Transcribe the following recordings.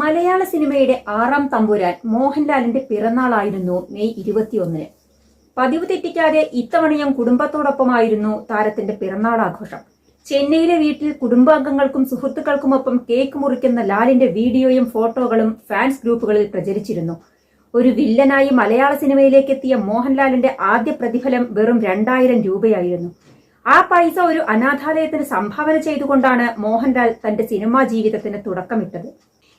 മലയാള സിനിമയുടെ ആറാം തമ്പുരാൻ മോഹൻലാലിന്റെ പിറന്നാളായിരുന്നു മെയ് ഇരുപത്തിയൊന്നിന്. പതിവ് തെറ്റിക്കാതെ ഇത്തവണയും കുടുംബത്തോടൊപ്പമായിരുന്നു താരത്തിന്റെ പിറന്നാൾ ആഘോഷം ചെന്നൈയിലെ വീട്ടിൽ കുടുംബാംഗങ്ങൾക്കും സുഹൃത്തുക്കൾക്കുമൊപ്പം കേക്ക് മുറിക്കുന്ന ലാലിന്റെ വീഡിയോയും ഫോട്ടോകളും ഫാൻസ് ഗ്രൂപ്പുകളിൽ പ്രചരിച്ചിരുന്നു. ഒരു വില്ലനായി മലയാള സിനിമയിലേക്ക് എത്തിയ മോഹൻലാലിന്റെ ആദ്യ പ്രതിഫലം വെറും രണ്ടായിരം രൂപയായിരുന്നു. ആ പൈസ ഒരു അനാഥാലയത്തിന് സംഭാവന ചെയ്തുകൊണ്ടാണ് മോഹൻലാൽ തന്റെ സിനിമാ ജീവിതത്തിന് തുടക്കമിട്ടത്.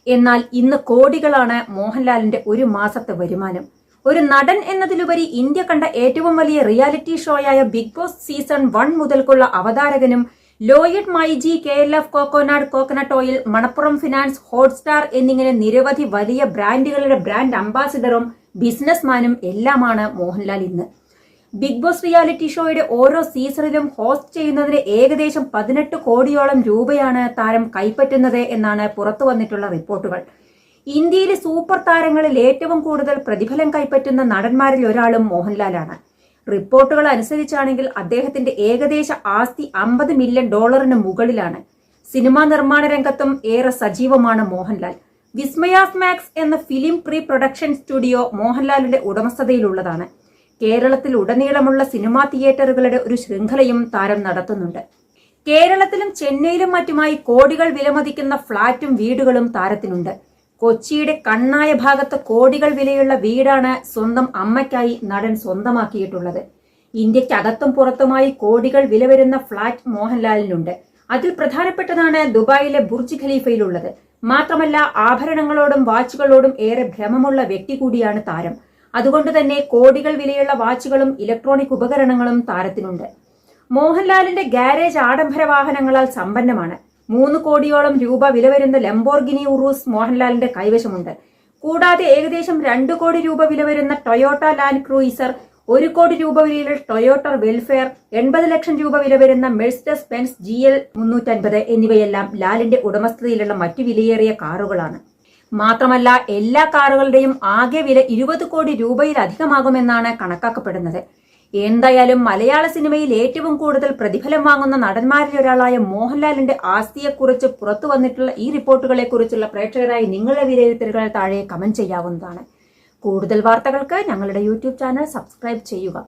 എന്നാൽ ഇന്ന് കോടികളാണ് മോഹൻലാലിന്റെ ഒരു മാസത്തെ വരുമാനം. ഒരു നടൻ എന്നതിലുപരി ഇന്ത്യ കണ്ട ഏറ്റവും വലിയ റിയാലിറ്റി ഷോയായ ബിഗ് ബോസ് സീസൺ വൺ മുതൽക്കുള്ള അവതാരകനും Lloyd myG K L F Coconad coconut oil Manappuram finance Hotstar എന്നിങ്ങനെ നിരവധി വലിയ ബ്രാൻഡുകളുടെ ബ്രാൻഡ് അംബാസിഡറും ബിസിനസ്മാനും എല്ലാമാണ് മോഹൻലാൽ ഇന്ന്. ബിഗ് ബോസ് റിയാലിറ്റി ഷോയുടെ ഓരോ സീസണിലും ഹോസ്റ്റ് ചെയ്യുന്നതിന് ഏകദേശം പതിനെട്ട് കോടിയോളം രൂപയാണ് താരം കൈപ്പറ്റുന്നത് എന്നാണ് പുറത്തു വന്നിട്ടുള്ള റിപ്പോർട്ടുകൾ. ഇന്ത്യയിലെ സൂപ്പർ താരങ്ങളിൽ ഏറ്റവും കൂടുതൽ പ്രതിഫലം കൈപ്പറ്റുന്ന നടന്മാരിൽ ഒരാളും മോഹൻലാലാണ്. റിപ്പോർട്ടുകൾ അനുസരിച്ചാണെങ്കിൽ അദ്ദേഹത്തിന്റെ ഏകദേശ ആസ്തി അമ്പത് മില്യൺ ഡോളറിന് മുകളിലാണ്. സിനിമാ നിർമ്മാണ രംഗത്തും ഏറെ സജീവമാണ് മോഹൻലാൽ. വിസ്മയാസ് മാക്സ് എന്ന ഫിലിം പ്രീ പ്രൊഡക്ഷൻ സ്റ്റുഡിയോ മോഹൻലാലിന്റെ ഉടമസ്ഥതയിലുള്ളതാണ്. കേരളത്തിൽ ഉടനീളമുള്ള സിനിമാ തിയേറ്ററുകളുടെ ഒരു ശൃംഖലയും താരം നടത്തുന്നുണ്ട്. കേരളത്തിലും ചെന്നൈയിലും മറ്റുമായി കോടികൾ വിലമതിക്കുന്ന ഫ്ളാറ്റും വീടുകളും താരത്തിനുണ്ട്. കൊച്ചിയുടെ കണ്ണായ ഭാഗത്ത് കോടികൾ വിലയുള്ള വീടാണ് സ്വന്തം അമ്മയ്ക്കായി നടൻ സ്വന്തമാക്കിയിട്ടുള്ളത്. ഇന്ത്യക്കകത്തും പുറത്തുമായി കോടികൾ വില വരുന്ന ഫ്ളാറ്റ് മോഹൻലാലിനുണ്ട്. അതിൽ പ്രധാനപ്പെട്ടതാണ് ദുബായിലെ ബുർജ് ഖലീഫയിലുള്ളത്. മാത്രമല്ല ആഭരണങ്ങളോടും വാച്ചുകളോടും ഏറെ ഭ്രമമുള്ള വ്യക്തി കൂടിയാണ് താരം. അതുകൊണ്ട് തന്നെ കോടികൾ വിലയുള്ള വാച്ചുകളും ഇലക്ട്രോണിക് ഉപകരണങ്ങളും താരത്തിനുണ്ട്. മോഹൻലാലിന്റെ ഗാരേജ് ആഡംബര വാഹനങ്ങളാൽ സമ്പന്നമാണ്. മൂന്ന് കോടിയോളം രൂപ വില വരുന്ന ലംബോർഗിനി ഉറൂസ് മോഹൻലാലിന്റെ കൈവശമുണ്ട്. കൂടാതെ ഏകദേശം രണ്ട് കോടി രൂപ വില വരുന്ന ടൊയോട്ട ലാൻഡ് ക്രൂയിസർ ഒരു കോടി രൂപ വിലയിലുള്ള ടൊയോട്ട വെൽഫെയർ എൺപത് ലക്ഷം രൂപ വില വരുന്ന മെഴ്സ്റ്റസ് ബെൻസ് ജി എൽ മുന്നൂറ്റൻപത് എന്നിവയെല്ലാം ലാലിന്റെ ഉടമസ്ഥതയിലുള്ള മറ്റു വിലയേറിയ കാറുകളാണ്. മാത്രമല്ല എല്ലാ കാറുകളുടെയും ആകെ വില ഇരുപത് കോടി രൂപയിലധികമാകുമെന്നാണ് കണക്കാക്കപ്പെടുന്നത്. എന്തായാലും മലയാള സിനിമയിൽ ഏറ്റവും കൂടുതൽ പ്രതിഫലം വാങ്ങുന്ന നടന്മാരിൽ ഒരാളായ മോഹൻലാലിന്റെ ആസ്തിയെക്കുറിച്ച് പുറത്തു വന്നിട്ടുള്ള ഈ റിപ്പോർട്ടുകളെ കുറിച്ചുള്ള പ്രേക്ഷകരായി നിങ്ങളുടെ വിലയിരുത്തലുകൾ താഴെ കമന്റ് ചെയ്യാവുന്നതാണ്. കൂടുതൽ വാർത്തകൾക്ക് ഞങ്ങളുടെ യൂട്യൂബ് ചാനൽ സബ്സ്ക്രൈബ് ചെയ്യുക.